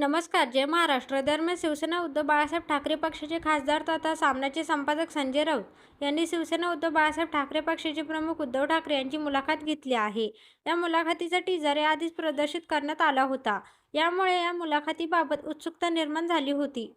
नमस्कार जय महाराष्ट्र. दरम्यान शिवसेना उद्धव बाळासाहेब ठाकरे पक्षाचे खासदार तथा सामनाचे संपादक संजय राऊत यांनी शिवसेना उद्धव बाळासाहेब ठाकरे पक्षाचे प्रमुख उद्धव ठाकरे यांची मुलाखत घेतली आहे. या मुलाखतीचा टीजर याआधीच प्रदर्शित करण्यात आला होता. यामुळे या मुलाखतीबाबत उत्सुकता निर्माण झाली होती.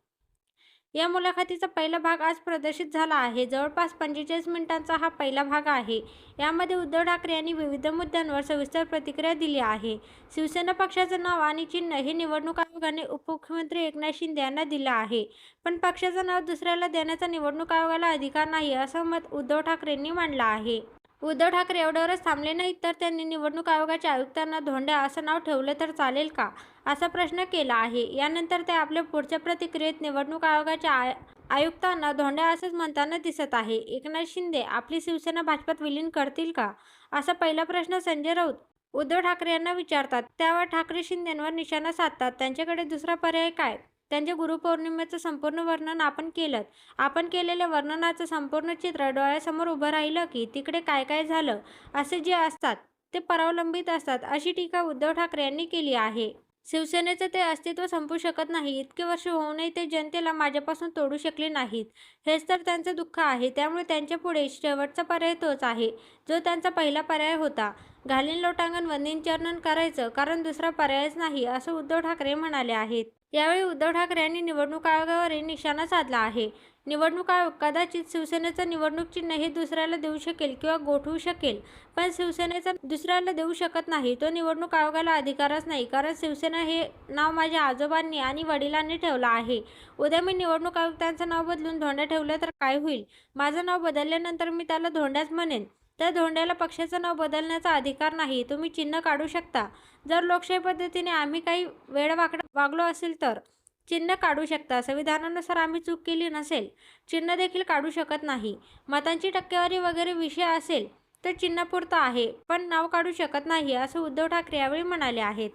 या मुलाखतीचा पहिला भाग आज प्रदर्शित झाला आहे. जवळपास पंचेचाळीस मिनिटांचा हा पहिला भाग आहे. यामध्ये उद्धव ठाकरे यांनी विविध मुद्द्यांवर सविस्तर प्रतिक्रिया दिली आहे. शिवसेना पक्षाचं नाव आणि चिन्ह हे निवडणूक आयोगाने उपमुख्यमंत्री एकनाथ शिंदे यांना दिलं आहे. पण पक्षाचं नाव दुसऱ्याला देण्याचा निवडणूक आयोगाला अधिकार नाही असं मत उद्धव ठाकरेंनी मांडलं आहे. उद्धव ठाकरे एवढ्यावरच थांबले नाहीत तर त्यांनी निवडणूक आयोगाच्या आयुक्तांना धोंड्या असं नाव ठेवलं तर चालेल का? असा प्रश्न केला आहे. यानंतर ते आपल्या पुढच्या प्रतिक्रियेत निवडणूक आयोगाच्या आय आयुक्तांना धोंड्या असंच म्हणताना दिसत आहे. एकनाथ शिंदे आपली शिवसेना भाजपात विलीन करतील का? असा पहिला प्रश्न संजय राऊत उद्धव ठाकरे यांना विचारतात. त्यावर ठाकरे शिंदेंवर निशाणा साधतात. त्यांच्याकडे दुसरा पर्याय काय? त्यांच्या गुरुपौर्णिमेचं संपूर्ण वर्णन आपण केलं आपण केलेल्या वर्णनाचं संपूर्ण चित्र डोळ्यासमोर उभं राहिलं की तिकडे काय काय झालं असे जे असतात ते परावलंबित असतात अशी टीका उद्धव ठाकरे यांनी केली आहे. शिवसेनेचं ते अस्तित्व संपू शकत नाही इतके वर्ष होऊनही ते जनतेला माझ्यापासून तोडू शकले नाहीत. हेच तर त्यांचं दुःख आहे त्यामुळे त्यांच्यापुढे शेवटचा पर्याय तोच आहे जो त्यांचा पहिला पर्याय होता. घालीन लोटांगण वंदीन चरणन करायचं कारण दुसरा पर्यायच नाही असं उद्धव ठाकरे म्हणाले आहेत. यावेळी उद्धव ठाकरे यांनी निवडणूक आयोगावरही निशाणा साधला आहे. निवडणूक आयोग कदाचित शिवसेनेचं निवडणूक चिन्ह हे दुसऱ्याला देऊ शकेल किंवा गोठवू शकेल पण शिवसेनेचं दुसऱ्याला देऊ शकत नाही. तो निवडणूक आयोगाला अधिकारच नाही कारण शिवसेना हे नाव माझ्या आजोबांनी आणि वडिलांनी ठेवलं आहे. उद्या मी निवडणूक आयुक्तांचं नाव बदलून धोंड्या ठेवलं तर काय होईल? माझं नाव बदलल्यानंतर मी त्याला धोंड्याच म्हणेन. त्या धोंड्याला पक्षाचं नाव बदलण्याचा अधिकार नाही. तुम्ही चिन्ह काढू शकता. जर लोकशाही पद्धतीने आम्ही काही वेळ वाकड वागलो असेल तर चिन्ह काढू शकता. संविधानानुसार आम्ही चूक केली नसेल चिन्ह देखील काढू शकत नाही. मतांची टक्केवारी वगैरे विषय असेल तर चिन्ह पुरतं आहे पण नाव काढू शकत नाही असं उद्धव ठाकरे यावेळी म्हणाले आहेत.